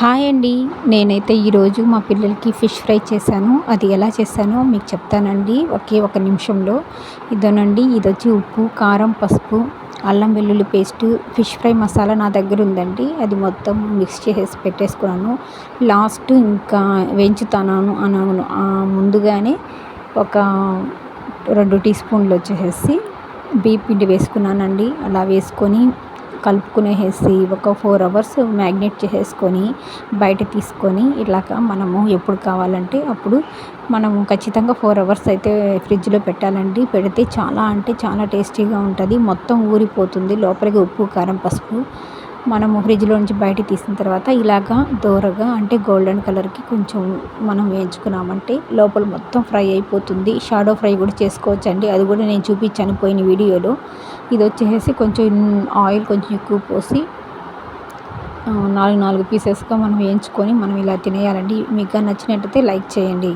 Hi అండి. నేనైతే ఈరోజు మా పిల్లలకి ఫిష్ ఫ్రై చేశాను. అది ఎలా చేశానో మీకు చెప్తానండి. ఒకే ఒక నిమిషంలో. ఇదోనండి ఇది వచ్చి ఉప్పు కారం పసుపు అల్లం వెల్లుల్లి పేస్టు ఫిష్ ఫ్రై మసాలా నా దగ్గర ఉందండి. అది మొత్తం మిక్స్ చేసేసి పెట్టేసుకున్నాను. లాస్ట్ ఇంకా వేయించుతాను అన్నాను ముందుగానే ఒక రెండు టీ స్పూన్లు వచ్చేసి బియ్య పిండి వేసుకున్నానండి. అలా వేసుకొని కలుపుకునేసి ఒక ఫోర్ అవర్స్ మ్యాగ్నేట్ చేసేసుకొని బయట తీసుకొని ఇలాగ మనము ఎప్పుడు కావాలంటే అప్పుడు మనము ఖచ్చితంగా ఫోర్ అవర్స్ అయితే ఫ్రిడ్జ్లో పెట్టాలండి. పెడితే చాలా అంటే చాలా టేస్టీగా ఉంటుంది. మొత్తం ఊరిపోతుంది. లోపలికి ఉప్పు కారం పసుపు మనము ఫ్రిడ్జ్లో నుంచి బయట తీసిన తర్వాత ఇలాగా దోరగా అంటే గోల్డెన్ కలర్కి కొంచెం మనం వేయించుకున్నామంటే లోపల మొత్తం ఫ్రై అయిపోతుంది. షాడో ఫ్రై కూడా చేసుకోవచ్చండి. అది కూడా నేను చూపించాను పోయిన వీడియోలో. ఇది వచ్చేసి కొంచెం ఆయిల్ కొంచెం ఎక్కువ పోసి నాలుగు నాలుగు పీసెస్గా మనం వేయించుకొని మనం ఇలా తినేయాలండి. మీకు నచ్చినట్టయితే లైక్ చేయండి.